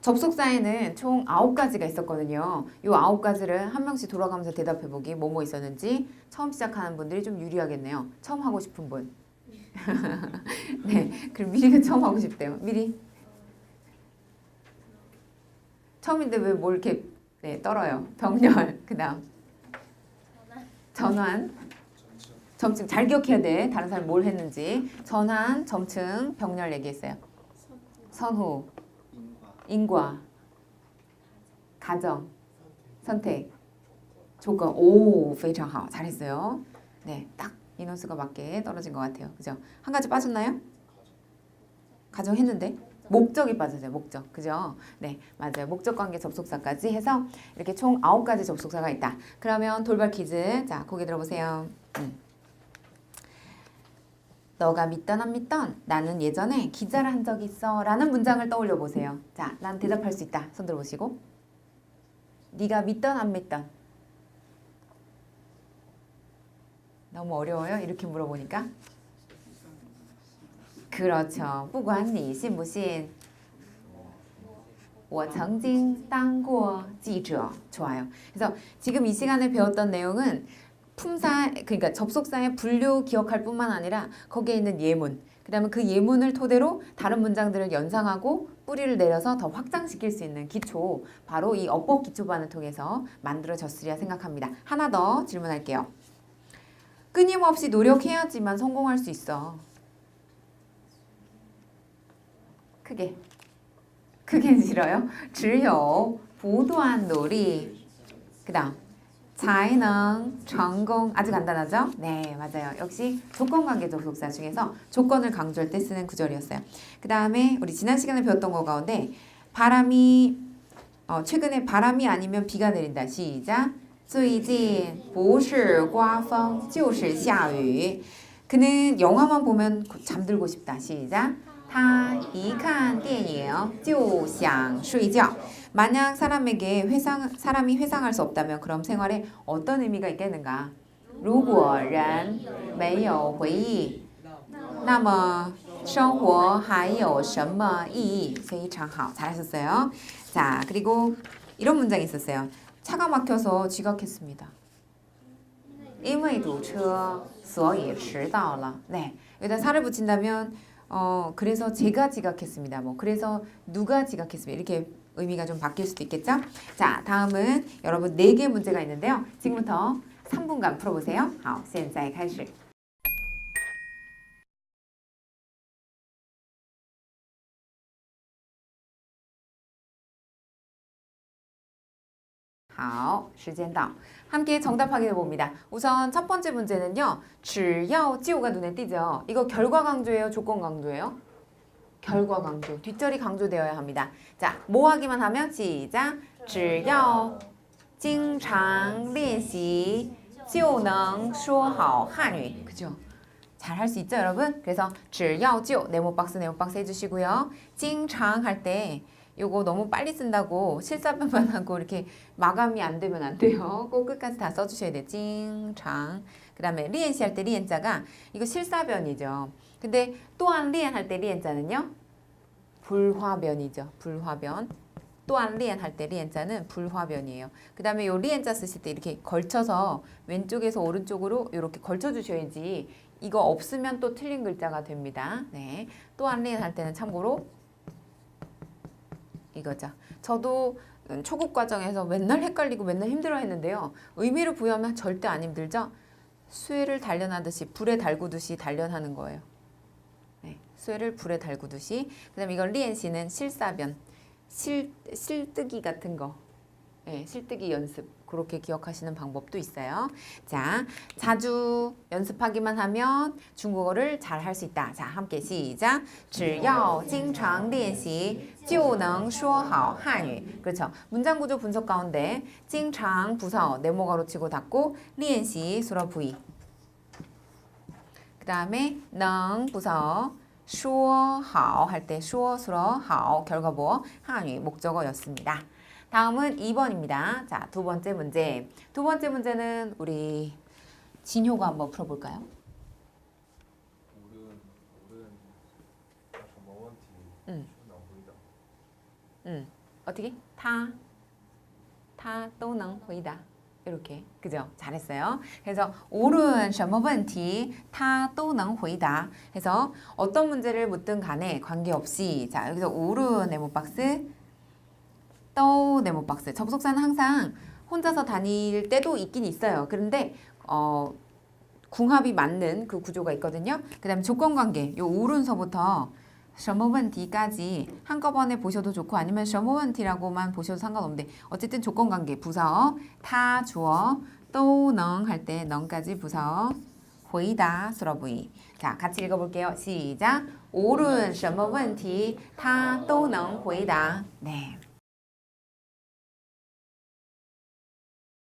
접속사에는 총 아홉 가지가 있었거든요. 요 아홉 가지를 한 명씩 돌아가면서 대답해 보기 뭐뭐 있었는지 처음 시작하는 분들이 좀 유리하겠네요. 처음 하고 싶은 분. 네, 그럼 미리가 처음 하고 싶대요. 미리. 처음인데 왜 뭘 이렇게 네, 떨어요? 병렬. 그 다음 전환. 점층 잘 기억해야 돼. 다른 사람 뭘 했는지. 전환, 점층, 병렬 얘기했어요. 선호, 인과, 가정, 선택, 조건. 오, 非常好. 잘했어요. 네, 딱 인원수가 맞게 떨어진 것 같아요. 그죠? 한 가지 빠졌나요? 가정 했는데 목적이 빠졌어요. 목적. 그죠? 네, 맞아요. 목적 관계 접속사까지 해서 이렇게 총 아홉 가지 접속사가 있다. 그러면 돌발 퀴즈. 자, 고개 들어보세요. 음. 너가 믿던 안 믿던 나는 예전에 기자를 한 적 있어 라는 문장을 떠올려 보세요. 자, 난 대답할 수 있다. 손 들어보시고. 네가 믿던 안 믿던. 너무 어려워요? 이렇게 물어보니까. 그렇죠. 不管你信不信.我曾经当过记者. 좋아요. 그래서 지금 이 시간에 배웠던 내용은 품사 그러니까 접속사의 분류 기억할 뿐만 아니라 거기에 있는 예문 그다음에 그 예문을 토대로 다른 문장들을 연상하고 뿌리를 내려서 더 확장시킬 수 있는 기초 바로 이 어법 기초반을 통해서 만들어졌으리라 생각합니다. 하나 더 질문할게요. 끊임없이 노력해야지만 성공할 수 있어. 크게. 크게 싫어요? 즐요. 보도한 놀이. 그 다음. 才能成功아주 간단하죠? 네 맞아요 역시 조건관계 접속사 중에서 조건을 강조할 때 쓰는 구절이었어요 그 다음에 우리 지난 시간에 배웠던 거 가운데 바람이 어, 최근에 바람이 아니면 비가 내린다 시작 最近不是刮风就是下雨 그는 영화만 보면 고- 잠들고 싶다 시작 他一看电影就想睡觉 만약 사람에게 회상 사람이 회상할 수 없다면 그럼 생활에 어떤 의미가 있겠는가? 如果人没有回忆那么生活还有什么意义?非常好. 잘하셨어요. 자, 그리고 이런 문장이 있었어요. 차가 막혀서 지각했습니다. 因为堵车所以迟到了. 네. 여기다 살을 붙인다면 어, 그래서 제가 지각했습니다. 뭐 그래서 누가 지각했습니다. 이렇게 의미가 좀 바뀔 수도 있겠죠? 자, 다음은 여러분 네 개 문제가 있는데요. 지금부터 3분간 풀어보세요. 好,现在开始. 好, 时间到. 함께 정답 확인해 봅니다. 우선 첫 번째 문제는요. 只要 지오가 눈에 띄죠. 이거 결과 강조예요, 조건 강조예요? 결과 강조. 뒷절이 강조되어야 합니다. 자, 뭐 하기만 하면 시작. 只要经常练习就能说好汉语. 그죠? 잘 할 수 있죠, 여러분? 그래서 只要就네모 박스 네모 박스 해 주시고요. 经常할 때 요거 너무 빨리 쓴다고 실사변만 하고 이렇게 마감이 안 되면 안 돼요. 꼭 끝까지 다 써주셔야 돼요. 经常.그 다음에 리엔시 할 때 리엔자가 이거 실사변이죠. 근데 또한 리엔 할 때 리엔자는요. 불화변이죠. 불화변. 또한 리엔 할 때 리엔자는 불화변이에요. 그 다음에 요 리엔자 쓰실 때 이렇게 걸쳐서 왼쪽에서 오른쪽으로 이렇게 걸쳐 주셔야지 이거 없으면 또 틀린 글자가 됩니다. 네. 또한 리엔 할 때는 참고로 이거죠. 저도 음, 초급 과정에서 맨날 헷갈리고 맨날 힘들어 했는데요. 의미를 부여하면 절대 안 힘들죠? 수혜를 단련하듯이 불에 달구듯이 단련하는 거예요. 네, 수혜를 불에 달구듯이. 그 다음 이건 리엔 씨는 실사변, 실 실뜨기 같은 거. 네, 실뜨기 연습 그렇게 기억하시는 방법도 있어요. 자, 자주 연습하기만 하면 중국어를 잘 할 수 있다. 자, 함께 시작. 只要经常练习就能说好汉语. 그렇죠. 문장 구조 분석 가운데 经常 부사 네모 가로치고 닫고 练习 수러 부위. 그다음에 能 부사 说好 할 때 说 수러 好 결과보 한유 목적어였습니다. 다음은 2번입니다. 자, 두 번째 문제. 두 번째 문제는 우리 진효가 한번 풀어볼까요? 无论无论什么问题，嗯去脑回答。 음. 어떻게? 타, 타, 都能回答. 이렇게 그죠? 잘했어요. 그래서 옳은 什么问题他都能回答. 해서 어떤 문제를 묻든 간에 관계없이 자 여기서 옳은 네모박스 또 네모박스 접속사는 항상 혼자서 다닐 때도 있긴 있어요. 그런데 어 궁합이 맞는 그 구조가 있거든요. 그다음에 조건 관계 요 오른서부터 什么问题까지 한꺼번에 보셔도 좋고 아니면 什么问题라고만 보셔도 상관없는데 어쨌든 조건 관계 부사어 타 주어 또 능 할 때 능까지 부사어 回答 수러 부위 자 같이 읽어볼게요 시작 无论什么问题他都能回答네